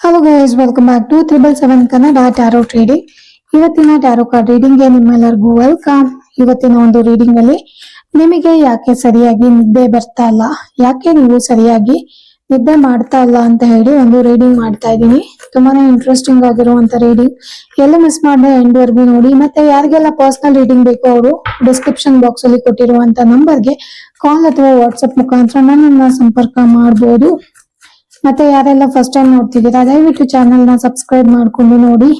Hello guys welcome back to triple seven Kannada tarot trading ಇವತ್ತಿನ tarot card ರೀಡಿಂಗ್ಗೆ ನಿಮ್ಮೆಲ್ಲರಿಗೂ welcome ಇವತ್ತಿನ ಒಂದು ರೀಡಿಂಗ್ ಅಲ್ಲಿ ನಿಮಗೆ ಯಾಕೆ ಸರಿಯಾಗಿ ನಿದ್ದೆ ಬರ್ತಾ ಇಲ್ಲ? ಯಾಕೆ ನೀವು ಸರಿಯಾಗಿ ನಿದ್ದೆ ಮಾಡ್ತಾ ಇಲ್ಲ ಅಂತ ಹೇಳಿ ಒಂದು ರೀಡಿಂಗ್ ಮಾಡ್ತಾ ಇದ್ದೀನಿ. ತುಂಬಾನೇ ಇಂಟ್ರೆಸ್ಟಿಂಗ್ ಆಗಿರುವಂತ ರೀಡಿಂಗ್ ಎಲ್ಲ ಮಿಸ್ ಮಾಡದೆ ಎಂಡ್ ವರ್ಗು ನೋಡಿ. ಮತ್ತೆ ಯಾರಿಗೆಲ್ಲ ಪರ್ಸನಲ್ ರೀಡಿಂಗ್ ಬೇಕು ಅವರು ಡಿಸ್ಕ್ರಿಪ್ಷನ್ ಬಾಕ್ಸ್ ಅಲ್ಲಿ ಕೊಟ್ಟಿರುವಂತ ನಂಬರ್ಗೆ ಕಾಲ್ ಅಥವಾ ವಾಟ್ಸ್ಆಪ್ ಮುಖಾಂತರ ನನ್ನನ್ನ ಸಂಪರ್ಕ ಮಾಡಬಹುದು ಮತ್ತೆ ಯಾರೆಲ್ಲ ಫಸ್ಟ್ ಟೈಮ್ ನೋಡ್ತಿದ್ದೀರಾ, ದಯವಿಟ್ಟು ಚಾನೆಲ್ನ ಸಬ್ಸ್ಕ್ರೈಬ್ ಮಾಡ್ಕೊಂಡು ನೋಡಿ.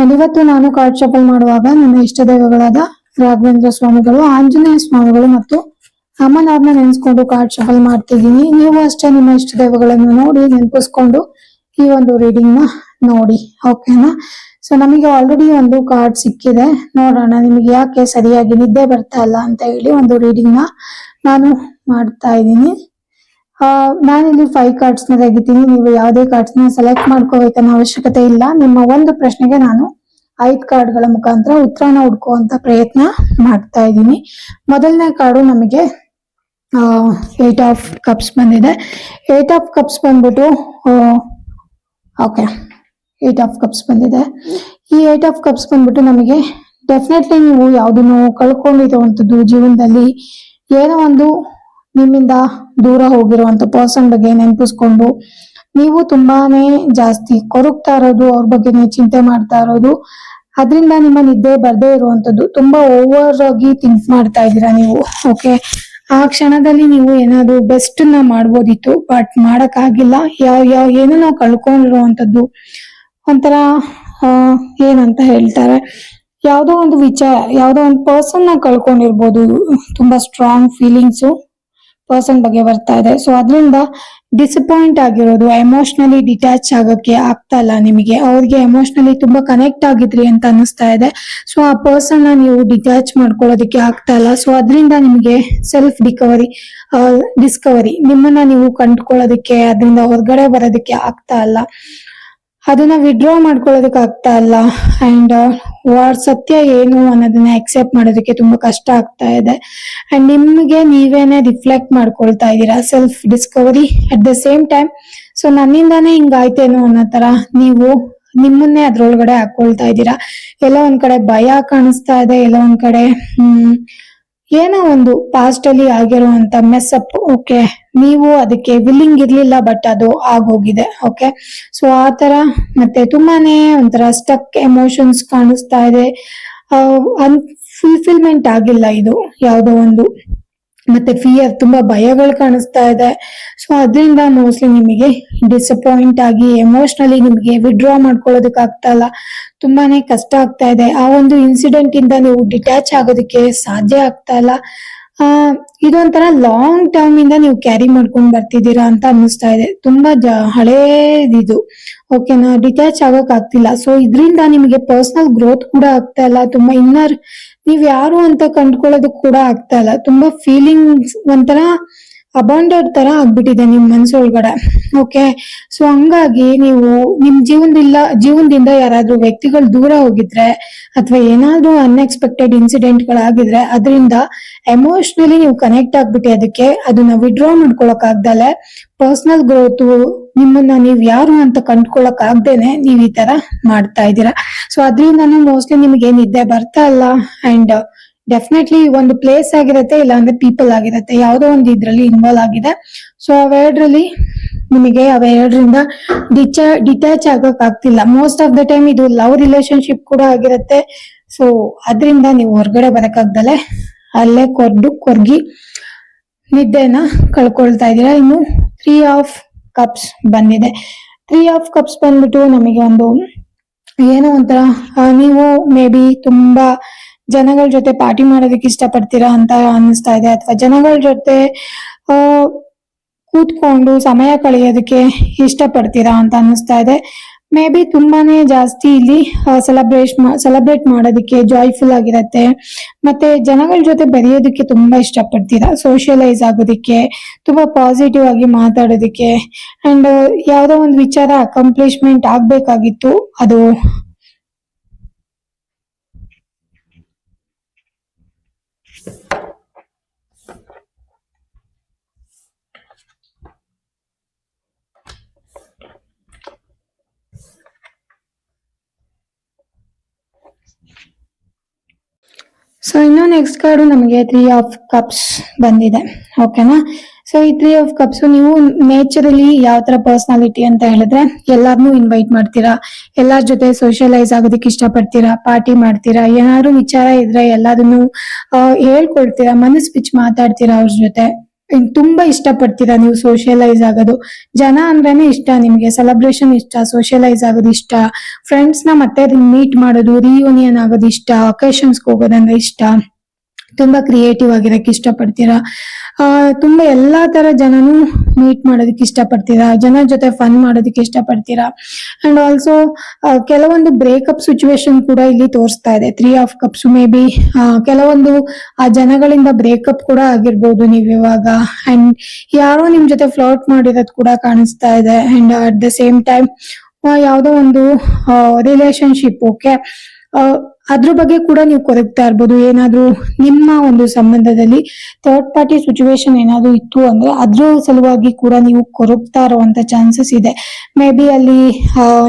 ಅಂಡ್ ಇವತ್ತು ನಾನು ಕಾರ್ಡ್ ಶಾಪಲ್ ಮಾಡುವಾಗ ನನ್ನ ಇಷ್ಟ ದೈವಗಳಾದ ರಾಘವೇಂದ್ರ ಸ್ವಾಮಿಗಳು, ಆಂಜನೇಯ ಸ್ವಾಮಿಗಳು ಮತ್ತು ಅಮ್ಮನವ್ರನ್ನ ನೆನೆಸ್ಕೊಂಡು ಕಾರ್ಡ್ ಶಫಲ್ ಮಾಡ್ತಿದ್ದೀನಿ. ನೀವು ಅಷ್ಟೇ ನಿಮ್ಮ ಇಷ್ಟ ದೈವಗಳನ್ನು ನೋಡಿ ನೆನಪಿಸ್ಕೊಂಡು ಈ ಒಂದು ರೀಡಿಂಗ್ನ ನೋಡಿ ಓಕೆನಾ ಸೊ ನಮಗೆ ಆಲ್ರೆಡಿ ಒಂದು ಕಾರ್ಡ್ ಸಿಕ್ಕಿದೆ. ನೋಡೋಣ ನಿಮಗೆ ಯಾಕೆ ಸರಿಯಾಗಿ ನಿದ್ದೆ ಬರ್ತಾ ಇಲ್ಲ ಅಂತ ಹೇಳಿ ಒಂದು ರೀಡಿಂಗ್ನ ನಾನು ಮಾಡ್ತಾ ಇದ್ದೀನಿ. ನಾನಿಲ್ಲಿ ಫೈವ್ ಕಾರ್ಡ್ಸ್ನ ತೆಗಿತೀನಿ. ನೀವು ಯಾವುದೇ ಕಾರ್ಡ್ಸ್ನ ಸೆಲೆಕ್ಟ್ ಮಾಡ್ಕೋಬೇಕನ್ನೋ ಅವಶ್ಯಕತೆ ಇಲ್ಲ. ನಿಮ್ಮ ಒಂದು ಪ್ರಶ್ನೆಗೆ ನಾನು ಐದ್ ಕಾರ್ಡ್ಗಳ ಮುಖಾಂತರ ಉತ್ತರನ ಹುಡ್ಕುವಂತ ಪ್ರಯತ್ನ ಮಾಡ್ತಾ ಇದ್ದೀನಿ. ಮೊದಲನೇ ಕಾರ್ಡು ನಮಗೆ ಏಟ್ ಆಫ್ ಕಪ್ಸ್ ಬಂದಿದೆ. ಏಟ್ ಆಫ್ ಕಪ್ಸ್ ಬಂದ್ಬಿಟ್ಟು ಓಕೆ ಏಟ್ ಆಫ್ ಕಪ್ಸ್ ಬಂದಿದೆ. ಈ ಏಟ್ ಆಫ್ ಕಪ್ಸ್ ಬಂದ್ಬಿಟ್ಟು ನಮಗೆ ಡೆಫಿನೆಟ್ಲಿ ನೀವು ಯಾವುದನ್ನು ಕಳ್ಕೊಂಡಿರುವಂತದ್ದು ಜೀವನದಲ್ಲಿ ಏನೋ ಒಂದು ನಿಮ್ಮಿಂದ ದೂರ ಹೋಗಿರುವಂತ ಪರ್ಸನ್ ಬಗ್ಗೆ ನೆನಪಿಸ್ಕೊಂಡು ನೀವು ತುಂಬಾನೇ ಜಾಸ್ತಿ ಕೊರಗ್ತಾ ಇರೋದು, ಅವ್ರ ಬಗ್ಗೆನೇ ಚಿಂತೆ ಮಾಡ್ತಾ ಇರೋದು. ಅದರಿಂದ ನಿಮ್ಮ ನಿದ್ದೆ ಬರ್ದೇ ಇರುವಂತದ್ದು. ತುಂಬಾ ಓವರ್ ಆಗಿ ಥಿಂಕ್ ಮಾಡ್ತಾ ಇದ್ದೀರಾ ನೀವು. ಓಕೆ ಆ ಕ್ಷಣದಲ್ಲಿ ನೀವು ಏನಾದ್ರು ಬೆಸ್ಟ್ನ ಮಾಡ್ಬೋದಿತ್ತು ಬಟ್ ಮಾಡಕ್ ಆಗಿಲ್ಲ ಯಾವ ಯಾವ ಏನೋ ನಾವು ಕಳ್ಕೊಂಡಿರುವಂತದ್ದು. ಒಂಥರ ಏನಂತ ಹೇಳ್ತಾರೆ? ಯಾವುದೋ ಒಂದು ವಿಚಾರ, ಯಾವುದೋ ಒಂದು ಪರ್ಸನ್ನ ಕಳ್ಕೊಂಡಿರ್ಬೋದು. ತುಂಬಾ ಸ್ಟ್ರಾಂಗ್ ಫೀಲಿಂಗ್ಸು ಪರ್ಸನ್ ಬಗ್ಗೆ ಬರ್ತಾ ಇದೆ. ಸೊ ಅದರಿಂದ ಡಿಸಪಾಯಿಂಟ್ ಆಗಿರೋದು ಎಮೋಷನಲಿ ಡಿಟ್ಯಾಚ್ ಆಗಕ್ಕೆ ಆಗ್ತಾ ಇಲ್ಲ ನಿಮಗೆ. ಅವ್ರಿಗೆ ಎಮೋಷನಲಿ ತುಂಬಾ ಕನೆಕ್ಟ್ ಆಗಿದ್ರಿ ಅಂತ ಅನಿಸ್ತಾ ಇದೆ. ಸೊ ಆ ಪರ್ಸನ್ನ ನೀವು ಡಿಟ್ಯಾಚ್ ಮಾಡ್ಕೊಳ್ಳೋದಕ್ಕೆ ಆಗ್ತಾ ಇಲ್ಲ. ಸೊ ಅದರಿಂದ ನಿಮಗೆ ಸೆಲ್ಫ್ ಡಿಕವರಿ ಡಿಸ್ಕವರಿ ನಿಮ್ಮನ್ನ ನೀವು ಕಂಡುಕೊಳ್ಳೋದಕ್ಕೆ, ಅದರಿಂದ ಹೊರಗಡೆ ಬರೋದಕ್ಕೆ ಆಗ್ತಾ ಇಲ್ಲ. ಅದನ್ನ ವಿಡ್ರಾ ಮಾಡ್ಕೊಳ್ಳೋದಕ್ಕೆ ಆಗ್ತಾ ಇಲ್ಲ. ಅಂಡ್ ವಾಟ್ ಸತ್ಯ ಏನು ಅನ್ನೋದನ್ನ ಅಕ್ಸೆಪ್ಟ್ ಮಾಡೋದಕ್ಕೆ ತುಂಬಾ ಕಷ್ಟ ಆಗ್ತಾ ಇದೆ. ಅಂಡ್ ನಿಮ್ಗೆ ನೀವೇನೆ ರಿಫ್ಲೆಕ್ಟ್ ಮಾಡ್ಕೊಳ್ತಾ ಇದ್ದೀರಾ? Self discovery at the same time so ನನ್ನಿಂದಾನೇ ಹಿಂಗಾಯ್ತೇನೋ ಅನ್ನೋ ತರ ನೀವು ನಿಮ್ಮನ್ನೇ ಅದ್ರೊಳಗಡೆ ಹಾಕೊಳ್ತಾ ಇದ್ದೀರಾ? ಎಲ್ಲೋ ಒಂದ್ ಕಡೆ ಭಯ ಕಾಣಿಸ್ತಾ ಇದೆ, ಎಲ್ಲೋ ಒಂದ್ ಕಡೆ, ಹ್ಮ್ ಏನೋ ಒಂದು ಪಾಸ್ಟ್ ಅಲ್ಲಿ ಆಗಿರುವಂತ ಮೆಸ್ಅಪ್ ಓಕೆ ನೀವು ಅದಕ್ಕೆ ವಿಲ್ಲಿಂಗ್ ಇರ್ಲಿಲ್ಲ ಬಟ್ ಅದು ಆಗೋಗಿದೆ ಓಕೆ ಸೊ ಆ ತರ ಮತ್ತೆ ತುಂಬಾನೇ ಒಂಥರ ಸ್ಟಕ್ ಎಮೋಷನ್ಸ್ ಕಾಣಿಸ್ತಾ ಇದೆ. ಫುಲ್ಫಿಲ್ಮೆಂಟ್ ಆಗಿಲ್ಲ ಇದು ಯಾವುದೋ ಒಂದು. ಮತ್ತೆ ಫಿಯರ್ ತುಂಬಾ ಭಯಗಳು ಕಾಣಿಸ್ತಾ ಇದೆ. ಸೊ ಅದರಿಂದ ಮೋಸ್ಟ್ಲಿ ನಿಮಗೆ ಡಿಸಪಾಯಿಂಟ್ ಆಗಿ ಎಮೋಷನಲಿ ನಿಮಗೆ ವಿಡ್ರಾ ಮಾಡ್ಕೊಳ್ಳೋದಕ್ಕೆ ಆಗ್ತಾ ಇಲ್ಲ. ತುಂಬಾನೇ ಕಷ್ಟ ಆಗ್ತಾ ಇದೆ. ಆ ಒಂದು ಇನ್ಸಿಡೆಂಟ್ ಇಂದ ನೀವು ಡಿಟ್ಯಾಚ್ ಆಗೋದಕ್ಕೆ ಸಾಧ್ಯ ಆಗ್ತಾ ಇಲ್ಲ. ಆ, ಇದೊಂಥರ ಲಾಂಗ್ ಟರ್ಮ್ ಇಂದ ನೀವು ಕ್ಯಾರಿ ಮಾಡ್ಕೊಂಡ್ ಬರ್ತಿದ್ದೀರಾ ಅಂತ ಅನ್ನಿಸ್ತಾ ಇದೆ. ತುಂಬಾ ಹಳೇದಿದು. ಓಕೆನಾ ಡಿಟ್ಯಾಚ್ ಆಗೋಕ್ ಆಗ್ತಿಲ್ಲ. ಸೊ ಇದರಿಂದ ನಿಮಗೆ ಪರ್ಸನಲ್ ಗ್ರೋತ್ ಕೂಡ ಆಗ್ತಾ ಇಲ್ಲ. ತುಂಬಾ ಇನ್ನರ್ ನೀವ್ ಯಾರು ಅಂತ ಕಂಡ್ಕೊಳ್ಳೋದಕ್ ಕೂಡ ಆಗ್ತಾ ಇಲ್ಲ. ತುಂಬಾ ಫೀಲಿಂಗ್ಸ್ ಒಂಥರ ಅಬಾಂಡೆಡ್ ತರ ಆಗ್ಬಿಟ್ಟಿದೆ ನಿಮ್ ಮನ್ಸೊಳಗಡೆ. ಓಕೆ ಸೊ ಹಂಗಾಗಿ ನೀವು ನಿಮ್ ಜೀವನದಿಲ್ಲ ಜೀವನದಿಂದ ಯಾರಾದ್ರೂ ವ್ಯಕ್ತಿಗಳು ದೂರ ಹೋಗಿದ್ರೆ ಅಥವಾ ಏನಾದ್ರೂ ಅನ್ಎಕ್ಸ್ಪೆಕ್ಟೆಡ್ ಇನ್ಸಿಡೆಂಟ್ ಗಳಾಗಿದ್ರೆ ಅದರಿಂದ ಎಮೋಷನಲಿ ನೀವು ಕನೆಕ್ಟ್ ಆಗ್ಬಿಟ್ಟು ಅದಕ್ಕೆ ಅದನ್ನ ವಿಡ್ರಾ ಮಾಡ್ಕೊಳಕ್ ಆಗ್ದಲೆ ಪರ್ಸನಲ್ ಗ್ರೋತ್ ನಿಮ್ಮನ್ನ ನೀವ್ ಯಾರು ಅಂತ ಕಂಡ್ಕೊಳಕ್ ಆಗ್ದೇನೆ ನೀವ್ ಈ ತರ ಮಾಡ್ತಾ ಇದ್ದೀರಾ. ಸೊ ಅದರಿಂದನೂ ಮೋಸ್ಟ್ಲಿ ನಿಮ್ಗೆ ನಿದ್ದೆ ಬರ್ತಾ ಇಲ್ಲ ಅಂಡ್ ಡೆಫಿನೆಟ್ಲಿ ಒಂದು ಪ್ಲೇಸ್ ಆಗಿರತ್ತೆ ಇಲ್ಲ ಅಂದ್ರೆ ಪೀಪಲ್ ಆಗಿರತ್ತೆ. ಯಾವುದೋ ಒಂದು ಇದ್ರಲ್ಲಿ ಇನ್ವಾಲ್ವ್ ಆಗಿದೆ. ಸೊ ಅವೆರಡರಲ್ಲಿ ನಿಮಗೆ ಅವೆರಡರಿಂದ ಡಿಚ ಡಿಟ್ಯಾಚ್ ಆಗೋಕ್ ಆಗ್ತಿಲ್ಲ. ಮೋಸ್ಟ್ ಆಫ್ ದ ಟೈಮ್ ಇದು ಲವ್ ರಿಲೇಶನ್ಶಿಪ್ ಕೂಡ ಆಗಿರತ್ತೆ. ಸೊ ಅದರಿಂದ ನೀವು ಹೊರಗಡೆ ಬರಕ್ಕಾಗ್ದಲೆ ಅಲ್ಲೇ ಕೊರ್ದು, ಕೊರ್ಗಿ ನಿದ್ದೆನ ಕಳ್ಕೊಳ್ತಾ ಇದ್ದೀರಾ. ಇನ್ನು ತ್ರೀ ಆಫ್ ಕಪ್ಸ್ ಬಂದಿದೆ. ತ್ರೀ ಆಫ್ ಕಪ್ಸ್ ಬಂದ್ಬಿಟ್ಟು ನಮಗೆ ಒಂದು ಏನೋ ಒಂಥರ ನೀವು ಮೇ ಬಿ ತುಂಬಾ ಜನಗಳ ಜೊತೆ ಪಾರ್ಟಿ ಮಾಡೋದಕ್ಕೆ ಇಷ್ಟಪಡ್ತೀರಾ ಅಂತ ಅನ್ನಿಸ್ತಾ ಇದೆ. ಅಥವಾ ಜನಗಳ ಜೊತೆ ಕೂತ್ಕೊಂಡು ಸಮಯ ಕಳೆಯೋದಕ್ಕೆ ಇಷ್ಟಪಡ್ತೀರಾ ಅಂತ ಅನ್ನಿಸ್ತಾ ಇದೆ. ಮೇ ಬಿ ತುಂಬಾನೇ ಜಾಸ್ತಿ ಇಲ್ಲಿ ಸೆಲೆಬ್ರೇಟ್ ಸೆಲೆಬ್ರೇಟ್ ಮಾಡೋದಕ್ಕೆ ಜಾಯ್ಫುಲ್ ಆಗಿರತ್ತೆ. ಮತ್ತೆ ಜನಗಳ ಜೊತೆ ಬೆರೆಯೋದಕ್ಕೆ ತುಂಬಾ ಇಷ್ಟಪಡ್ತೀರಾ? ಸೋಷಿಯಲೈಸ್ ಆಗೋದಕ್ಕೆ, ತುಂಬಾ ಪಾಸಿಟಿವ್ ಆಗಿ ಮಾತಾಡೋದಕ್ಕೆ. ಅಂಡ್ ಯಾವುದೋ ಒಂದು ವಿಚಾರ ಅಕಂಪ್ಲಿಷ್ಮೆಂಟ್ ಆಗ್ಬೇಕಾಗಿತ್ತು, ಅದು ಸೊ ಇನ್ನು ನೆಕ್ಸ್ಟ್ ಕಾರ್ಡು ನಮಗೆ ತ್ರೀ ಆಫ್ ಕಪ್ಸ್ ಬಂದಿದೆ. ಓಕೆನಾ ಸೊ ಈ ತ್ರೀ ಆಫ್ ಕಪ್ಸ್ ನೀವು ನೇಚರಲಿ ಯಾವ ತರ ಪರ್ಸನಾಲಿಟಿ ಅಂತ ಹೇಳಿದ್ರೆ ಎಲ್ಲಾರ್ನು ಇನ್ವೈಟ್ ಮಾಡ್ತೀರಾ. ಎಲ್ಲಾರ ಜೊತೆ ಸೋಷಿಯಲೈಸ್ ಆಗೋದಕ್ಕೆ ಇಷ್ಟಪಡ್ತೀರಾ? ಪಾರ್ಟಿ ಮಾಡ್ತೀರಾ? ಏನಾದ್ರು ವಿಚಾರ ಇದ್ರೆ ಎಲ್ಲದನ್ನು ಆ, ಹೇಳ್ಕೊಳ್ತೀರಾ ಮನಸ್ ಬಿಚ್ಚಿ ಮಾತಾಡ್ತೀರಾ ಅವ್ರ ಜೊತೆ? ತುಂಬಾ ಇಷ್ಟಪಡ್ತೀರಾ ನೀವು ಸೋಷಿಯಲೈಸ್ ಆಗೋದು? ಜನ ಅಂದ್ರೇನೆ ಇಷ್ಟ ನಿಮ್ಗೆ ಸೆಲೆಬ್ರೇಷನ್ ಇಷ್ಟ ಸೋಷಿಯಲೈಸ್ ಆಗೋದು ಇಷ್ಟ ಫ್ರೆಂಡ್ಸ್ನ ಮತ್ತೆ ಮೀಟ್ ಮಾಡೋದು ರಿಯೂನಿಯನ್ ಆಗೋದು ಇಷ್ಟ ಅಕೇಶನ್ಸ್ ಹೋಗೋದಂದ್ರೆ ಇಷ್ಟ. ತುಂಬಾ ಕ್ರಿಯೇಟಿವ್ ಆಗಿರಕ್ಕೆ ಇಷ್ಟಪಡ್ತೀರಾ? ಆ, ತುಂಬಾ ಎಲ್ಲಾ ತರ ಜನನು ಮೀಟ್ ಮಾಡೋದಕ್ಕೆ ಇಷ್ಟಪಡ್ತೀರಾ? ಜನ ಜೊತೆ ಫನ್ ಮಾಡೋದಕ್ಕೆ ಇಷ್ಟಪಡ್ತೀರಾ? ಅಂಡ್ ಆಲ್ಸೋ ಕೆಲವೊಂದು ಬ್ರೇಕಪ್ ಸಿಚುವೇಶನ್ ಕೂಡ ಇಲ್ಲಿ ತೋರಿಸ್ತಾ ಇದೆ. Three of cups maybe ಕೆಲವೊಂದು, ಆ ಜನಗಳಿಂದ ಬ್ರೇಕಪ್ ಕೂಡ ಆಗಿರ್ಬೋದು ನೀವು ಇವಾಗ. ಅಂಡ್ ಯಾರೋ ನಿಮ್ ಜೊತೆ ಫ್ಲೋಟ್ ಮಾಡಿರೋದು ಕೂಡ ಕಾಣಿಸ್ತಾ ಇದೆ. And at the same time ಯಾವುದೋ ಒಂದು ರಿಲೇಶನ್ಶಿಪ್ ಓಕೆ ಅದ್ರ ಬಗ್ಗೆ ಕೂಡ ನೀವು ಕೊರಗ್ತಾ ಇರ್ಬೋದು. ಏನಾದ್ರೂ ನಿಮ್ಮ ಒಂದು ಸಂಬಂಧದಲ್ಲಿ ಥರ್ಡ್ ಪಾರ್ಟಿ ಸಿಚುವೇಶನ್ ಏನಾದ್ರು ಇತ್ತು ಅಂದ್ರೆ ಅದ್ರ ಸಲುವಾಗಿ ಕೂಡ ನೀವು ಕೊರಗ್ತಾ ಇರುವಂತ ಚಾನ್ಸಸ್ ಇದೆ. ಮೇ ಬಿ ಅಲ್ಲಿ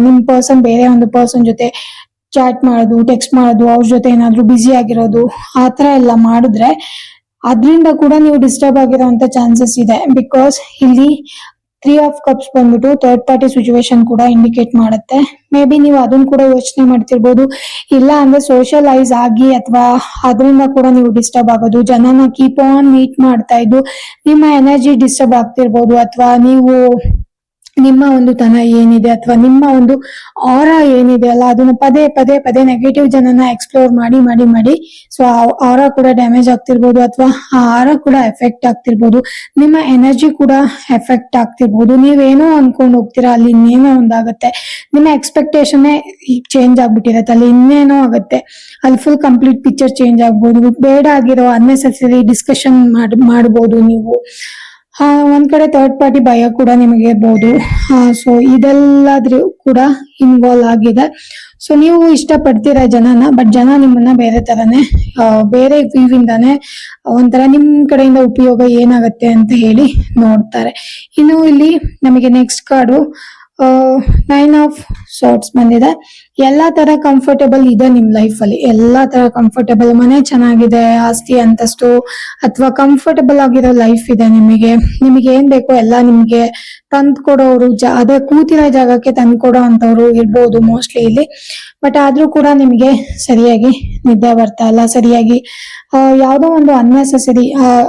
ನಿಮ್ ಪರ್ಸನ್ ಬೇರೆ ಒಂದು ಪರ್ಸನ್ ಜೊತೆ ಚಾಟ್ ಮಾಡೋದು ಟೆಕ್ಸ್ಟ್ ಮಾಡೋದು, ಅವ್ರ ಜೊತೆ ಏನಾದ್ರು ಬ್ಯುಸಿ ಆಗಿರೋದು, ಆ ತರ ಎಲ್ಲ ಮಾಡಿದ್ರೆ ಅದ್ರಿಂದ ಕೂಡ ನೀವು ಡಿಸ್ಟರ್ಬ್ ಆಗಿರೋಂತ ಚಾನ್ಸಸ್ ಇದೆ. ಬಿಕಾಸ್ ಇಲ್ಲಿ ತ್ರೀ ಆಫ್ ಕಪ್ಸ್ ಬಂದ್ಬಿಟ್ಟು ಥರ್ಡ್ ಪಾರ್ಟಿ ಸಿಚುವೇಶನ್ ಕೂಡ ಇಂಡಿಕೇಟ್ ಮಾಡುತ್ತೆ. ಮೇ ಬಿ ನೀವು ಅದನ್ನ ಕೂಡ ಯೋಚನೆ ಮಾಡ್ತಿರ್ಬೋದು. ಇಲ್ಲ ಅಂದ್ರೆ ಸೋಷಿಯಲೈಸ್ ಆಗಿ ಅಥವಾ ಅದರಿಂದ ಕೂಡ ನೀವು ಡಿಸ್ಟರ್ಬ್ ಆಗೋದು, ಜನನ ಕೀಪ್ ಆನ್ ಮೀಟ್ ಮಾಡ್ತಾ ಇದ್ದು ನಿಮ್ಮ ಎನರ್ಜಿ ಡಿಸ್ಟರ್ಬ್ ಆಗ್ತಿರ್ಬೋದು ಅಥವಾ ನೀವು ನಿಮ್ಮ ಒಂದು ತನ ಏನಿದೆ ಅಥವಾ ನಿಮ್ಮ ಒಂದು ಆರ ಏನಿದೆ ಅಲ್ಲ, ಅದನ್ನ ಪದೇ ಪದೇ ಪದೇ ನೆಗೆಟಿವ್ ಜನನ ಎಕ್ಸ್ಪ್ಲೋರ್ ಮಾಡಿ ಮಾಡಿ ಮಾಡಿ ಸೊ ಆರ ಕೂಡ ಡ್ಯಾಮೇಜ್ ಆಗ್ತಿರ್ಬೋದು ಅಥವಾ ಆ ಆರ ಕೂಡ ಎಫೆಕ್ಟ್ ಆಗ್ತಿರ್ಬೋದು. ನಿಮ್ಮ ಎನರ್ಜಿ ಕೂಡ ಎಫೆಕ್ಟ್ ಆಗ್ತಿರ್ಬೋದು. ನೀವೇನೋ ಅನ್ಕೊಂಡು ಹೋಗ್ತೀರಾ, ಅಲ್ಲಿ ಇನ್ನೇನೋ ಒಂದಾಗತ್ತೆ. ನಿಮ್ಮ ಎಕ್ಸ್ಪೆಕ್ಟೇಷನ್ ಚೇಂಜ್ ಆಗ್ಬಿಟ್ಟಿರತ್ತೆ, ಅಲ್ಲಿ ಇನ್ನೇನೋ ಆಗುತ್ತೆ. ಅಲ್ಲಿ ಫುಲ್ ಕಂಪ್ಲೀಟ್ ಪಿಕ್ಚರ್ ಚೇಂಜ್ ಆಗ್ಬೋದು. ಬೇಡ ಆಗಿರೋ ಅನ್ನೆಸೆಸರಿ ಡಿಸ್ಕಷನ್ ಮಾಡ್, ಮಾಡ್ಬೋದು ನೀವು. ಒಂದ್ ಕಡೆ ಥರ್ಡ್ ಪಾರ್ಟಿ ಭಯ ಕೂಡ ನಿಮಗೆ ಇರ್ಬೋದು. ಸೊ ಇದೆಲ್ಲದ್ರೂ ಕೂಡ ಇನ್ವಾಲ್ವ್ ಆಗಿದೆ. ಸೊ ನೀವು ಇಷ್ಟಪಡ್ತೀರಾ ಜನನ? ಬಟ್ ಜನ ನಿಮ್ಮನ್ನ ಬೇರೆ ತರನೇ ಬೇರೆ ವ್ಯೂ ಇಂದಾನೆ ಒಂಥರ ನಿಮ್ ಕಡೆಯಿಂದ ಉಪಯೋಗ ಏನಾಗತ್ತೆ ಅಂತ ಹೇಳಿ ನೋಡ್ತಾರೆ. ಇನ್ನು ಇಲ್ಲಿ ನಮಗೆ next card nine of swords ಬಂದಿದೆ. ಎಲ್ಲಾ ತರ ಕಂಫರ್ಟಬಲ್ ಇದೆ ನಿಮ್ ಲೈಫ್ ಅಲ್ಲಿ. ಎಲ್ಲಾ ತರ ಕಂಫರ್ಟಬಲ್ ಮನೆ ಚೆನ್ನಾಗಿದೆ, ಆಸ್ತಿ ಅಂತಸ್ತು, ಅಥವಾ ಕಂಫರ್ಟಬಲ್ ಆಗಿರೋ ಲೈಫ್ ಇದೆ ನಿಮಗೆ. ನಿಮಗೆ ಏನ್ ಬೇಕೋ ಎಲ್ಲ ನಿಮ್ಗೆ ತಂದ್ ಕೊಡೋರು ಅದೇ ಕೂತಿರೋ ಜಾಗಕ್ಕೆ ತಂದ್ ಕೊಡೋ ಅಂತವ್ರು ಇರ್ಬೋದು ಮೋಸ್ಟ್ಲಿ ಇಲ್ಲಿ. ಬಟ್ ಆದ್ರೂ ಕೂಡ ನಿಮಗೆ ಸರಿಯಾಗಿ ನಿದ್ದೆ ಬರ್ತಾ ಇಲ್ಲ. ಸರಿಯಾಗಿ ಯಾವ್ದೋ ಒಂದು ಅನ್ನೆಸೆಸರಿ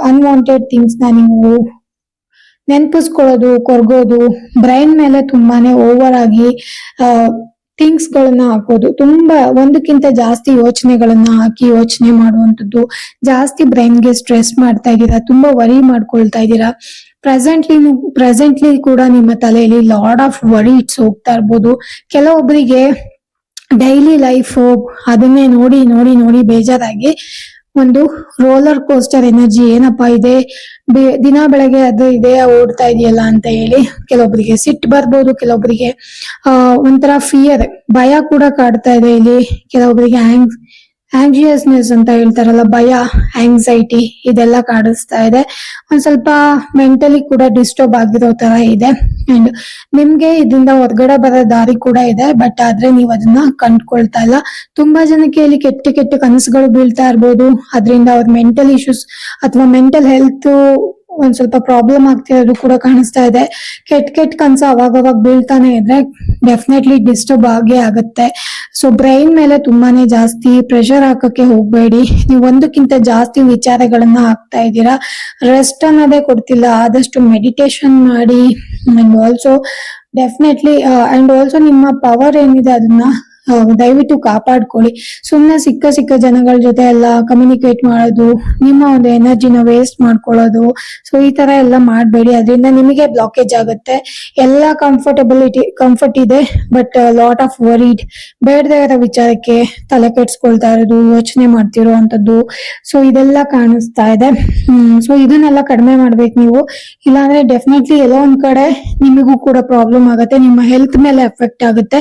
ಅನ್ವಾಂಟೆಡ್ ಥಿಂಗ್ಸ್ನ ನೀವು ನೆನಪಿಸ್ಕೊಳ್ಳೋದು, ಕೊರಗೋದು ಬ್ರೈನ್ ಮೇಲೆ ತುಂಬಾನೇ ಓವರ್ ಆಗಿ ಥಿಂಗ್ಸ್ ಗಳನ್ನ ಹಾಕೋದು ತುಂಬಾ ಒಂದಕ್ಕಿಂತ ಜಾಸ್ತಿ ಯೋಚನೆಗಳನ್ನ ಹಾಕಿ ಯೋಚನೆ ಮಾಡುವಂಥದ್ದು. ಜಾಸ್ತಿ ಬ್ರೈನ್ಗೆ ಸ್ಟ್ರೆಸ್ ಮಾಡ್ತಾ ಇದ್ದೀರಾ, ತುಂಬಾ ವರಿ ಮಾಡ್ಕೊಳ್ತಾ ಇದ್ದೀರಾ. ಪ್ರೆಸೆಂಟ್ಲಿ ಪ್ರೆಸೆಂಟ್ಲಿ ಕೂಡ ನಿಮ್ಮ ತಲೆಯಲ್ಲಿ ಲಾಡ್ ಆಫ್ ವರಿ ಇಟ್ಸ್ ಹೋಗ್ತಾ ಇರ್ಬೋದು. ಕೆಲವೊಬ್ಬರಿಗೆ ಡೈಲಿ ಲೈಫ್ ಅದನ್ನೇ ನೋಡಿ ನೋಡಿ ನೋಡಿ ಬೇಜಾರಾಗಿ ಒಂದು ರೋಲರ್ ಕೋಸ್ಟರ್ ಎನರ್ಜಿ ಏನಪ್ಪಾ ಇದೆ? ದಿನ ಬೆಳಗ್ಗೆ ಅದು ಇದೆ, ಓಡ್ತಾ ಇದೆಯಲ್ಲ ಅಂತ ಹೇಳಿ ಕೆಲವೊಬ್ಬರಿಗೆ ಸಿಟ್ಟು ಬರ್ಬೋದು ಕೆಲವೊಬ್ಬರಿಗೆ ಒಂಥರ ಫಿಯರ್ ಭಯ ಕೂಡ ಕಾಡ್ತಾ ಇದೆ ಇಲ್ಲಿ. ಕೆಲವೊಬ್ಬರಿಗೆ ಆಂಗ್ ಆಂಜಿಯಸ್ನೆಸ್ ಅಂತ ಹೇಳ್ತಾರಲ್ಲ, ಭಯ ಆಂಗ್ಸೈಟಿ ಇದೆಲ್ಲ ಕಾಡಿಸ್ತಾ ಇದೆ. ಒಂದ್ ಸ್ವಲ್ಪ ಮೆಂಟಲಿ ಕೂಡ ಡಿಸ್ಟರ್ಬ್ ಆಗಿರೋ ತರ ಇದೆ. ಅಂಡ್ ನಿಮ್ಗೆ ಇದರಿಂದ ಹೊರಗಡೆ ಬರೋ ದಾರಿ ಕೂಡ ಇದೆ ಬಟ್ ಆದ್ರೆ ನೀವು ಅದನ್ನ ಕಂಡ್ಕೊಳ್ತಾ ಇಲ್ಲ. ತುಂಬಾ ಜನಕ್ಕೆ ಇಲ್ಲಿ ಕೆಟ್ಟ ಕೆಟ್ಟ ಕನಸುಗಳು ಬೀಳ್ತಾ ಇರ್ಬೋದು. ಅದರಿಂದ ಅವ್ರ ಮೆಂಟಲ್ ಇಶ್ಯೂಸ್ ಅಥವಾ ಮೆಂಟಲ್ ಹೆಲ್ತ್ ಒಂದ್ ಸ್ವಲ್ಪ ಪ್ರಾಬ್ಲಮ್ ಆಗ್ತಿರೋದು ಕೂಡ ಕಾಣಿಸ್ತಾ ಇದೆ. ಕೆಟ್ಟ ಕೆಟ್ಟ ಕನ್ಸು ಅವಾಗವಾಗ ಅವಾಗ ಬೀಳ್ತಾನೆ ಇದ್ರೆ ಡೆಫಿನೆಟ್ಲಿ ಡಿಸ್ಟರ್ಬ್ ಆಗೇ ಆಗುತ್ತೆ. ಸೊ ಬ್ರೈನ್ ಮೇಲೆ ತುಂಬಾನೇ ಜಾಸ್ತಿ ಪ್ರೆಷರ್ ಹಾಕಕ್ಕೆ ಹೋಗ್ಬೇಡಿ. ನೀವು ಒಂದಕ್ಕಿಂತ ಜಾಸ್ತಿ ವಿಚಾರಗಳನ್ನ ಹಾಕ್ತಾ ಇದ್ದೀರಾ. ರೆಸ್ಟ್ ಅನ್ನೋದೇ ಕೊಡ್ತಿಲ್ಲ, ಆದಷ್ಟು ಮೆಡಿಟೇಷನ್ ಮಾಡಿ. ಆಲ್ಸೋ ಡೆಫಿನೆಟ್ಲಿ ಅಂಡ್ ಆಲ್ಸೋ ನಿಮ್ಮ ಪವರ್ ಏನಿದೆ ಅದನ್ನ ದಯವಿಟ್ಟು ಕಾಪಾಡ್ಕೊಳ್ಳಿ. ಸುಮ್ಮನೆ ಸಿಕ್ಕ ಸಿಕ್ಕ ಜನಗಳ ಜೊತೆ ಎಲ್ಲ ಕಮ್ಯುನಿಕೇಟ್ ಮಾಡೋದು, ನಿಮ್ಮ ಒಂದು ಎನರ್ಜಿನ ವೇಸ್ಟ್ ಮಾಡ್ಕೊಳ್ಳೋದು ಸೊ ಈ ತರ ಎಲ್ಲ ಮಾಡಬೇಡಿ. ಅದರಿಂದ ನಿಮಗೆ ಬ್ಲಾಕೇಜ್ ಆಗುತ್ತೆ. ಎಲ್ಲ ಕಂಫರ್ಟಬಿಲಿಟಿ ಕಂಫರ್ಟ್ ಇದೆ ಬಟ್ ಲಾಟ್ ಆಫ್ ವರಿಡ್ ಬೇಡದೇ ಇರೋ ವಿಚಾರಕ್ಕೆ ತಲೆ ಕೆಡ್ಸ್ಕೊಳ್ತಾ ಇರೋದು, ಯೋಚನೆ ಮಾಡ್ತಿರೋ ಅಂತದ್ದು ಸೊ ಇದೆಲ್ಲ ಕಾಣಿಸ್ತಾ ಇದೆ. ಸೊ ಇದನ್ನೆಲ್ಲ ಕಡಿಮೆ ಮಾಡ್ಬೇಕು ನೀವು. ಇಲ್ಲಾಂದ್ರೆ ಡೆಫಿನೆಟ್ಲಿ ಎಲ್ಲೋ ಒಂದ್ ಕಡೆ ನಿಮಗೂ ಕೂಡ ಪ್ರಾಬ್ಲಮ್ ಆಗುತ್ತೆ, ನಿಮ್ಮ ಹೆಲ್ತ್ ಮೇಲೆ ಎಫೆಕ್ಟ್ ಆಗುತ್ತೆ.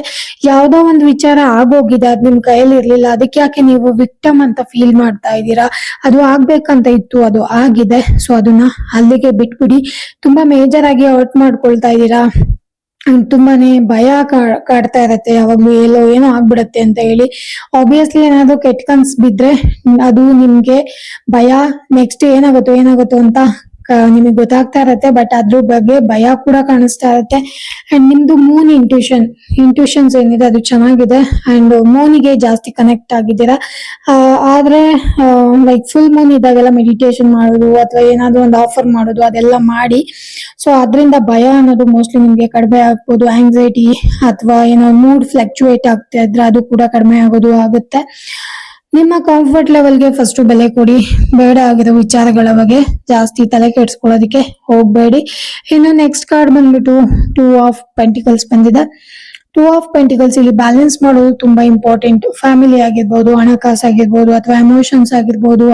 ಯಾವ್ದೋ ಒಂದು ವಿಚಾರ ಆಗೋಗಿದೆ, ಅದ್ ನಿಮ್ ಕೈಯಲ್ಲಿ ಇರ್ಲಿಲ್ಲ, ಅದಕ್ಕೆ ಯಾಕೆ ನೀವು ವಿಕ್ಟಮ್ ಅಂತ ಫೀಲ್ ಮಾಡ್ತಾ ಇದ್ದೀರಾ? ಅದು ಆಗ್ಬೇಕಂತ ಇತ್ತು, ಅದು ಆಗಿದೆ. ಸೊ ಅದನ್ನ ಅಲ್ಲಿಗೆ ಬಿಟ್ಬಿಡಿ. ತುಂಬಾ ಮೇಜರ್ ಆಗಿ ಹರ್ಟ್ ಮಾಡ್ಕೊಳ್ತಾ ಇದ್ದೀರಾ? ತುಂಬಾನೇ ಭಯ ಕಾಡ್ತಾ ಇರತ್ತೆ, ಯಾವಾಗ್ಲೂ ಎಲ್ಲೋ ಏನೋ ಆಗ್ಬಿಡತ್ತೆ ಅಂತ ಹೇಳಿ. ಆಬ್ವಿಯಸ್ಲಿ ಏನಾದ್ರು ಕೆಟ್ಟ ಕನ್ಸ್ ಬಿದ್ರೆ ಅದು ನಿಮ್ಗೆ ಭಯ ನೆಕ್ಸ್ಟ್ ಏನಾಗುತ್ತೋ ಏನಾಗುತ್ತೋ ಅಂತ ನಿಮಗೆ ಗೊತ್ತಾಗ್ತಾ ಇರತ್ತೆ ಬಟ್ ಅದ್ರ ಬಗ್ಗೆ ಭಯ ಕೂಡ ಕಾಣಿಸ್ತಾ ಇರತ್ತೆ. ಅಂಡ್ ನಿಮ್ದು ಮೂನ್ ಇಂಟ್ಯೂಷನ್ ಇಂಟ್ಯೂಷನ್ಸ್ ಏನಿದೆ ಅದು ಚೆನ್ನಾಗಿದೆ. ಅಂಡ್ ಮೂನಿಗೆ ಜಾಸ್ತಿ ಕನೆಕ್ಟ್ ಆಗಿದ್ದೀರಾ? ಆದ್ರೆ ಲೈಕ್ ಫುಲ್ ಮೂನ್ ಇದ್ದಾಗೆಲ್ಲ ಮೆಡಿಟೇಷನ್ ಮಾಡೋದು, ಅಥವಾ ಏನಾದ್ರು ಒಂದು ಆಫರ್ ಮಾಡೋದು, ಅದೆಲ್ಲ ಮಾಡಿ. ಸೊ ಅದರಿಂದ ಭಯ ಅನ್ನೋದು ಮೋಸ್ಟ್ಲಿ ನಿಮ್ಗೆ ಕಡಿಮೆ ಆಗ್ಬೋದು. ಆಂಗ್ಸೈಟಿ ಅಥವಾ ಏನೋ ಮೂಡ್ ಫ್ಲಕ್ಚುಯೇಟ್ ಆಗ್ತಾ ಇದ್ರೆ ಅದು ಕೂಡ ಕಡಿಮೆ ಆಗೋದು ಆಗುತ್ತೆ. ನಿಮ್ಮ ಕಂಫರ್ಟ್ ಲೆವೆಲ್ಗೆ ಫಸ್ಟ್ ಬೆಲೆ ಕೊಡಿ. ಬೇಡ ಆಗಿರೋ ವಿಚಾರಗಳ ಬಗ್ಗೆ ಜಾಸ್ತಿ ತಲೆ ಕೆಡ್ಸ್ಕೊಳ್ಳೋದಕ್ಕೆ ಹೋಗಬೇಡಿ. ಇನ್ನು ನೆಕ್ಸ್ಟ್ ಕಾರ್ಡ್ ಬಂದ್ಬಿಟ್ಟು ಟೂ ಆಫ್ ಪೆಂಟಿಕಲ್ಸ್ ಬಂದಿದೆ. ಟೂ ಆಫ್ ಪೆಂಟಿಕಲ್ಸ್ ಇಲ್ಲಿ ಬ್ಯಾಲೆನ್ಸ್ ಮಾಡೋದು ತುಂಬಾ ಇಂಪಾರ್ಟೆಂಟ್ ಫ್ಯಾಮಿಲಿ ಆಗಿರ್ಬೋದು, ಹಣಕಾಸು ಆಗಿರ್ಬೋದು ಅಥವಾ ಎಮೋಷನ್ಸ್ ಆಗಿರ್ಬೋದು,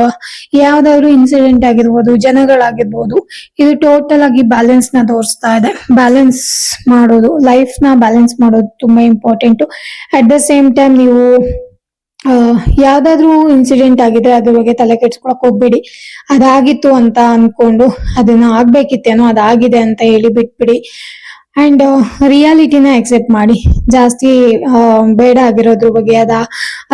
ಯಾವ್ದಾದ್ರು ಇನ್ಸಿಡೆಂಟ್ ಆಗಿರ್ಬೋದು, ಜನಗಳಾಗಿರ್ಬೋದು, ಇದು ಟೋಟಲ್ ಆಗಿ ಬ್ಯಾಲೆನ್ಸ್ನ ತೋರಿಸ್ತಾ ಇದೆ. ಬ್ಯಾಲೆನ್ಸ್ ಮಾಡೋದು ಲೈಫ್ನ ಬ್ಯಾಲೆನ್ಸ್ ಮಾಡೋದು ತುಂಬಾ important at the same time ನೀವು ಯಾವ್ದಾದ್ರು ಇನ್ಸಿಡೆಂಟ್ ಆಗಿದ್ರೆ ಅದ್ರ ಬಗ್ಗೆ ತಲೆ ಕೆಡ್ಸ್ಕೊಳಕ್ ಹೋಗ್ಬೇಡಿ. ಅದಾಗಿತ್ತು ಅಂತ ಅನ್ಕೊಂಡು ಅದನ್ನ ಆಗ್ಬೇಕಿತ್ತೇನೋ ಅದಾಗಿದೆ ಅಂತ ಹೇಳಿ ಬಿಟ್ಬಿಡಿ. ಅಂಡ್ ರಿಯಾಲಿಟಿನ ಎಕ್ಸೆಪ್ಟ್ ಮಾಡಿ. ಜಾಸ್ತಿ ಬೇಡ ಆಗಿರೋದ್ರ ಬಗ್ಗೆ ಅದ,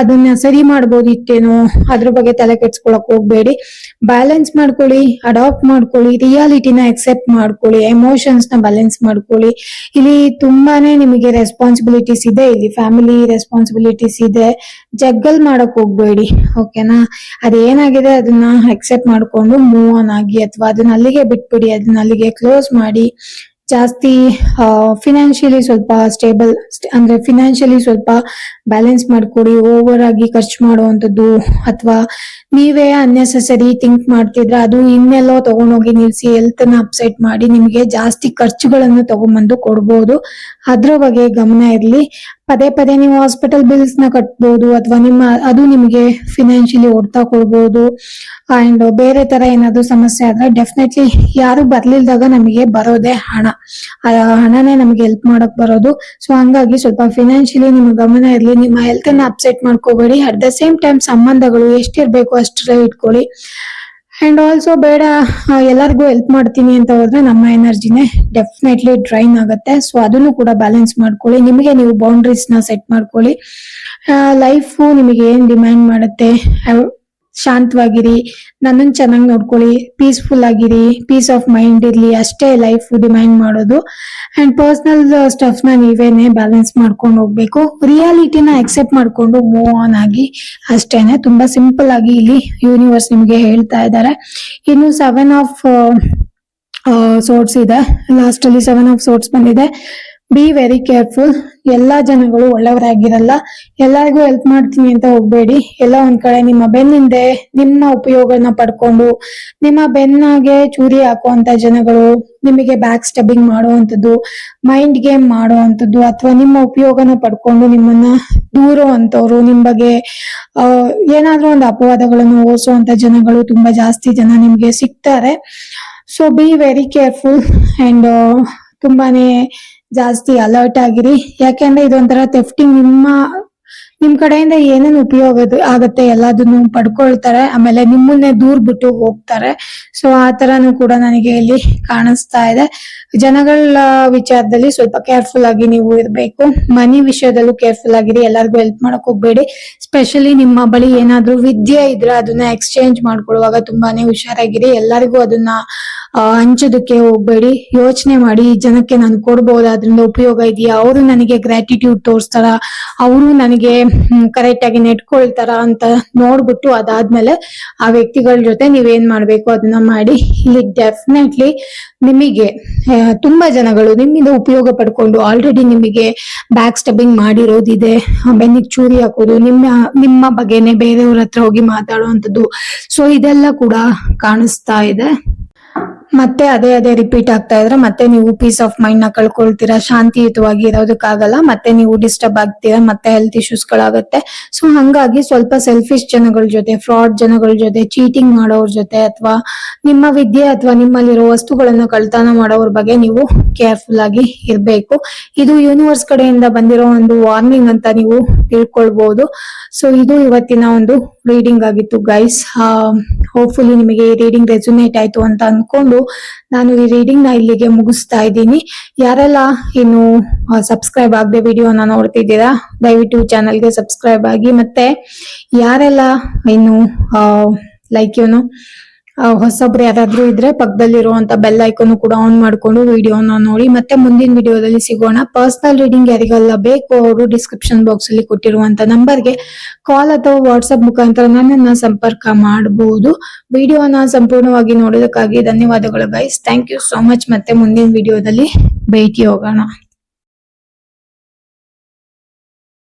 ಅದನ್ನ ಸರಿ ಮಾಡ್ಬೋದಿತ್ತೇನೋ ಅದ್ರ ಬಗ್ಗೆ ತಲೆ ಕೆಡ್ಸ್ಕೊಳಕ್ ಹೋಗ್ಬೇಡಿ. ಬ್ಯಾಲೆನ್ಸ್ ಮಾಡ್ಕೊಳ್ಳಿ ಅಡಾಪ್ಟ್ ಮಾಡ್ಕೊಳ್ಳಿ ರಿಯಾಲಿಟಿನ ಎಕ್ಸೆಪ್ಟ್ ಮಾಡ್ಕೊಳ್ಳಿ ಎಮೋಷನ್ಸ್ನ ಬ್ಯಾಲೆನ್ಸ್ ಮಾಡ್ಕೊಳ್ಳಿ. ಇಲ್ಲಿ ತುಂಬಾನೇ ನಿಮಗೆ ರೆಸ್ಪಾನ್ಸಿಬಿಲಿಟೀಸ್ ಇದೆ, ಇಲ್ಲಿ ಫ್ಯಾಮಿಲಿ ರೆಸ್ಪಾನ್ಸಿಬಿಲಿಟೀಸ್ ಇದೆ. ಜಗ್ಗಲ್ ಮಾಡಕ್ ಹೋಗ್ಬೇಡಿ ಓಕೆನಾ ಅದೇನಾಗಿದೆ, ಅದನ್ನ ಎಕ್ಸೆಪ್ಟ್ ಮಾಡ್ಕೊಂಡು ಮೂವ್ ಆನ್ ಆಗಿ, ಅಥವಾ ಅದನ್ನ ಅಲ್ಲಿಗೆ ಬಿಟ್ಬಿಡಿ, ಅದನ್ನ ಅಲ್ಲಿಗೆ ಕ್ಲೋಸ್ ಮಾಡಿ. ಜಾಸ್ತಿ ಫಿನಾನ್ಷಿಯಲಿ ಸ್ವಲ್ಪ ಸ್ಟೇಬಲ್ ಅಂದ್ರೆ ಫಿನಾನ್ಷಿಯಲಿ ಸ್ವಲ್ಪ ಬ್ಯಾಲೆನ್ಸ್ ಮಾಡ್ಕೊಡಿ ಓವರ್ ಆಗಿ ಖರ್ಚು ಮಾಡುವಂಥದ್ದು ಅಥವಾ ನೀವೇ ಅನ್ನೆಸೆಸರಿ ಥಿಂಕ್ ಮಾಡ್ತಿದ್ರೆ ಅದು ಇನ್ನೆಲ್ಲೋ ತಗೊಂಡೋಗಿ ನಿಲ್ಸಿ ಹೆಲ್ತ್ನ ಅಪ್ಸೆಟ್ ಮಾಡಿ ನಿಮಗೆ ಜಾಸ್ತಿ ಖರ್ಚುಗಳನ್ನು ತಗೊಂಡ್ಬಂದು ಕೊಡ್ಬೋದು. ಅದ್ರ ಬಗ್ಗೆ ಗಮನ ಇರ್ಲಿ. ಪದೇ ಪದೇ ನೀವು ಹಾಸ್ಪಿಟಲ್ ಬಿಲ್ಸ್ನ ಕಟ್ಬೋದು ಅಥವಾ ನಿಮ್ಮ, ಅದು ನಿಮಗೆ ಫಿನಾನ್ಷಿಯಲಿ ಓಡ್ತಾ ಕೊಡ್ಬೋದು. ಅಂಡ್ ಬೇರೆ ತರ ಏನಾದ್ರು ಸಮಸ್ಯೆ ಆದ್ರೆ ಡೆಫಿನೆಟ್ಲಿ ಯಾರು ಬರ್ಲಿಲ್ದಾಗ ನಮಗೆ ಬರೋದೇ ಹಣ. ಆ ಹಣನೇ ನಮಗೆ ಹೆಲ್ಪ್ ಮಾಡಕ್ ಬರೋದು. ಸೊ ಹಂಗಾಗಿ ಸ್ವಲ್ಪ ಫಿನಾನ್ಷಿಯಲಿ ನಿಮ್ಮ ಗಮನ ಇರಲಿ. ನಿಮ್ಮ ಹೆಲ್ತ್ ಅನ್ನ ಅಪ್ಸೆಟ್ ಮಾಡ್ಕೋಬೇಡಿ. ಅಟ್ ದ ಸೇಮ್ ಟೈಮ್ ಸಂಬಂಧಗಳು ಎಷ್ಟಿರ್ಬೇಕು ಅಷ್ಟರೇ ಇಟ್ಕೊಳ್ಳಿ. ಅಂಡ್ ಆಲ್ಸೋ ಬೇಡ ಎಲ್ಲರಿಗೂ ಹೆಲ್ಪ್ ಮಾಡ್ತೀನಿ ಅಂತ ಹೋದ್ರೆ ನಮ್ಮ ಎನರ್ಜಿನೇ ಡೆಫಿನೆಟ್ಲಿ ಡ್ರೈನ್ ಆಗುತ್ತೆ. ಸೊ ಅದನ್ನು ಕೂಡ ಬ್ಯಾಲೆನ್ಸ್ ಮಾಡ್ಕೊಳ್ಳಿ. ನಿಮಗೆ ನೀವು ಬೌಂಡ್ರೀಸ್ನ ಸೆಟ್ ಮಾಡ್ಕೊಳ್ಳಿ. ಲೈಫು ನಿಮಗೆ ಏನ್ ಡಿಮ್ಯಾಂಡ್ ಮಾಡುತ್ತೆ? ಶಾಂತವಾಗಿರಿ, ನನ್ನನ್ನು ಚೆನ್ನಾಗಿ ನೋಡ್ಕೊಳ್ಳಿ ಪೀಸ್ಫುಲ್ ಆಗಿರಿ ಪೀಸ್ ಆಫ್ ಮೈಂಡ್ ಇರ್ಲಿ, ಅಷ್ಟೇ ಲೈಫ್ ಡಿಮ್ಯಾಂಡ್ ಮಾಡೋದು. ಅಂಡ್ ಪರ್ಸನಲ್ ಸ್ಟಫ್ನ ನೀವೇನೆ ಬ್ಯಾಲೆನ್ಸ್ ಮಾಡ್ಕೊಂಡು ಹೋಗ್ಬೇಕು. ರಿಯಾಲಿಟಿನ ಅಕ್ಸೆಪ್ಟ್ ಮಾಡ್ಕೊಂಡು ಮೂವ್ ಆನ್ ಆಗಿ, ಅಷ್ಟೇನೆ. ತುಂಬಾ ಸಿಂಪಲ್ ಆಗಿ ಇಲ್ಲಿ ಯೂನಿವರ್ಸ್ ನಿಮಗೆ ಹೇಳ್ತಾ ಇದ್ದಾರೆ. ಇನ್ನು ಸೆವೆನ್ ಆಫ್ ಸೋರ್ಟ್ಸ್ ಇದೆ. ಲಾಸ್ಟ್ ಅಲ್ಲಿ ಸೆವೆನ್ ಆಫ್ ಸೋರ್ಟ್ಸ್ ಬಂದಿದೆ. ಬಿ ವೆರಿ ಕೇರ್ಫುಲ್ ಎಲ್ಲಾ ಜನಗಳು ಒಳ್ಳೆಯವರಾಗಿರಲ್ಲ. ಎಲ್ಲರಿಗೂ ಹೆಲ್ಪ್ ಮಾಡ್ತೀನಿ ಅಂತ ಹೋಗ್ಬೇಡಿ. ಎಲ್ಲ ಒಂದ್ ಕಡೆ ನಿಮ್ಮ ಬೆನ್ನಿಂದೆ ನಿಮ್ಮ ಉಪಯೋಗನ ಪಡ್ಕೊಂಡು ನಿಮ್ಮ ಬೆನ್ನಾಗೆ ಚೂರಿ ಹಾಕುವಂತ ಜನಗಳು ನಿಮಗೆ ಬ್ಯಾಕ್ ಸ್ಟೆಬಿಂಗ್ ಮಾಡುವಂಥದ್ದು ಮೈಂಡ್ ಗೇಮ್ ಮಾಡುವಂಥದ್ದು ಅಥವಾ ನಿಮ್ಮ ಉಪಯೋಗನ ಪಡ್ಕೊಂಡು ನಿಮ್ಮನ್ನ ದೂರುವಂತವ್ರು ನಿಮ್ ಬಗ್ಗೆ ಏನಾದ್ರೂ ಒಂದು ಅಪವಾದಗಳನ್ನು ಓಸುವಂತ ಜನಗಳು ತುಂಬಾ ಜಾಸ್ತಿ ಜನ ನಿಮ್ಗೆ ಸಿಗ್ತಾರೆ. So be very careful and ತುಂಬಾನೇ ಜಾಸ್ತಿ ಅಲರ್ಟ್ ಆಗಿರಿ. ಯಾಕೆಂದ್ರೆ ಇದೊಂಥರ ತೆಫ್ಟಿಂಗ್ ನಿಮ್ಮ, ನಿಮ್ ಕಡೆಯಿಂದ ಏನೇನು ಉಪಯೋಗ ಆಗತ್ತೆ ಎಲ್ಲದನ್ನು ಪಡ್ಕೊಳ್ತಾರೆ. ಆಮೇಲೆ ನಿಮ್ಮನ್ನೇ ದೂರ್ ಬಿಟ್ಟು ಹೋಗ್ತಾರೆ. ಸೊ ಆ ತರನು ಕೂಡ ನನಗೆ ಇಲ್ಲಿ ಕಾಣಿಸ್ತಾ ಇದೆ. ಜನಗಳ ವಿಚಾರದಲ್ಲಿ ಸ್ವಲ್ಪ ಕೇರ್ಫುಲ್ ಆಗಿ ನೀವು ಇರಬೇಕು. ಮನಿ ವಿಷಯದಲ್ಲೂ ಕೇರ್ಫುಲ್ ಆಗಿರಿ. ಎಲ್ಲರಿಗೂ ಹೆಲ್ಪ್ ಮಾಡಕ್ ಹೋಗ್ಬೇಡಿ. ಸ್ಪೆಷಲಿ ನಿಮ್ಮ ಬಳಿ ಏನಾದ್ರೂ ವಿದ್ಯೆ ಇದ್ರೆ ಅದನ್ನ ಎಕ್ಸ್ಚೇಂಜ್ ಮಾಡ್ಕೊಳ್ಳುವಾಗ ತುಂಬಾನೇ ಹುಷಾರಾಗಿರಿ. ಎಲ್ಲರಿಗೂ ಅದನ್ನ ಹಂಚೋದಕ್ಕೆ ಹೋಗ್ಬೇಡಿ. ಯೋಚನೆ ಮಾಡಿ ಜನಕ್ಕೆ ನಾನು ಕೊಡ್ಬೋದು ಅದರಿಂದ ಉಪಯೋಗ ಇದೆಯಾ? ಅವರು ನನಗೆ ಗ್ರಾಟಿಟ್ಯೂಡ್ ತೋರಿಸ್ತಾರ? ಅವರು ನನಗೆ ಕರೆಕ್ಟ್ ಆಗಿ ನೆಟ್ಕೊಳ್ತಾರ ಅಂತ ನೋಡ್ಬಿಟ್ಟು ಅದಾದ್ಮೇಲೆ ಆ ವ್ಯಕ್ತಿಗಳ ಜೊತೆ ನೀವೇನ್ ಮಾಡ್ಬೇಕು ಅದನ್ನ ಮಾಡಿ. ಇಲ್ಲಿ ಡೆಫಿನೆಟ್ಲಿ ನಿಮಗೆ ತುಂಬಾ ಜನಗಳು ನಿಮ್ಮಿಂದ ಉಪಯೋಗ ಪಡ್ಕೊಂಡು ಆಲ್ರೆಡಿ ನಿಮಗೆ ಬ್ಯಾಕ್ ಸ್ಟೆಬಿಂಗ್ ಮಾಡಿರೋದಿದೆ ಬೆನ್ನಿಗೆ ಚೂರಿ ಹಾಕೋದು, ನಿಮ್ಮ ನಿಮ್ಮ ಬಗ್ಗೆನೆ ಬೇರೆಯವ್ರ ಹತ್ರ ಹೋಗಿ ಮಾತಾಡುವಂಥದ್ದು. ಸೊ ಇದೆಲ್ಲ ಕೂಡ ಕಾಣಿಸ್ತಾ ಇದೆ. ಮತ್ತೆ ಅದೇ ಅದೇ ರಿಪೀಟ್ ಆಗ್ತಾ ಇದ್ರೆ ಮತ್ತೆ ನೀವು ಪೀಸ್ ಆಫ್ ಮೈಂಡ್ನ ಕಳ್ಕೊಳ್ತೀರಾ, ಶಾಂತಿಯುತವಾಗಿ ಇರೋದಕ್ಕಾಗಲ್ಲ, ಮತ್ತೆ ನೀವು ಡಿಸ್ಟರ್ಬ್ ಆಗ್ತೀರಾ, ಮತ್ತೆ ಹೆಲ್ತ್ ಇಶ್ಯೂಸ್ ಗಳಾಗುತ್ತೆ. ಸೊ ಹಂಗಾಗಿ ಸ್ವಲ್ಪ ಸೆಲ್ಫಿಶ್ ಜನಗಳ ಜೊತೆ ಫ್ರಾಡ್ ಜನಗಳ ಜೊತೆ ಚೀಟಿಂಗ್ ಮಾಡೋರ್ ಜೊತೆ ಅಥವಾ ನಿಮ್ಮ ವಿದ್ಯೆ ಅಥವಾ ನಿಮ್ಮಲ್ಲಿರೋ ವಸ್ತುಗಳನ್ನು ಕಳ್ತನ ಮಾಡೋರ ಬಗ್ಗೆ ನೀವು ಕೇರ್ಫುಲ್ ಆಗಿ ಇರಬೇಕು. ಇದು ಯೂನಿವರ್ಸ್ ಕಡೆಯಿಂದ ಬಂದಿರೋ ಒಂದು ವಾರ್ನಿಂಗ್ ಅಂತ ನೀವು ತಿಳ್ಕೊಳ್ಬಹುದು ಸೊ ಇದು ಇವತ್ತಿನ ಒಂದು ರೀಡಿಂಗ್ ಆಗಿತ್ತು ಗೈಸ್ ಹೋಪ್ಫುಲಿ ನಿಮಗೆ ಈ ರೀಡಿಂಗ್ ರೆಸುನೇಟ್ ಆಯ್ತು ಅಂತ ಅನ್ಕೊಂಡು ನಾನು ಈ ರೀಡಿಂಗ್ನ ಇಲ್ಲಿಗೆ ಮುಗಿಸ್ತಾ ಇದ್ದೀನಿ. ಯಾರೆಲ್ಲ ಇನ್ನು ಸಬ್ಸ್ಕ್ರೈಬ್ ಆಗದೆ ವಿಡಿಯೋನ ನೋಡ್ತಿದ್ದೀರಾ, ದಯವಿಟ್ಟು ಚಾನಲ್ಗೆ ಸಬ್ಸ್ಕ್ರೈಬ್ ಆಗಿ. ಮತ್ತೆ, ಯಾರೆಲ್ಲ ಇನ್ನು ಲೈಕ್ ಏನು ಹೊಸಬ್ರು ಯಾರಾದ್ರೂ ಇದ್ರೆ ಪಕ್ಕದಲ್ಲಿರುವಂತ ಬೆಲ್ ಐಕನ್ ಕೂಡ ಆನ್ ಮಾಡ್ಕೊಂಡು ವಿಡಿಯೋನ ನೋಡಿ, ಮತ್ತೆ ಮುಂದಿನ ವಿಡಿಯೋದಲ್ಲಿ ಸಿಗೋಣ. ಪರ್ಸನಲ್ ರೀಡಿಂಗ್ ಯಾರಿಗೆಲ್ಲ ಬೇಕು, ಅವರು ಡಿಸ್ಕ್ರಿಪ್ಷನ್ ಬಾಕ್ಸ್ ಅಲ್ಲಿ ಕೊಟ್ಟಿರುವಂತ ನಂಬರ್ಗೆ ಕಾಲ್ ಅಥವಾ ವಾಟ್ಸ್ಆಪ್ ಮುಖಾಂತರ ನನ್ನನ್ನ ಸಂಪರ್ಕ ಮಾಡಬಹುದು ವಿಡಿಯೋನ ಸಂಪೂರ್ಣವಾಗಿ ನೋಡೋದಕ್ಕಾಗಿ ಧನ್ಯವಾದಗಳು guys thank you so much ಮತ್ತೆ ಮುಂದಿನ ವಿಡಿಯೋದಲ್ಲಿ ಭೇಟಿ ಹೋಗೋಣ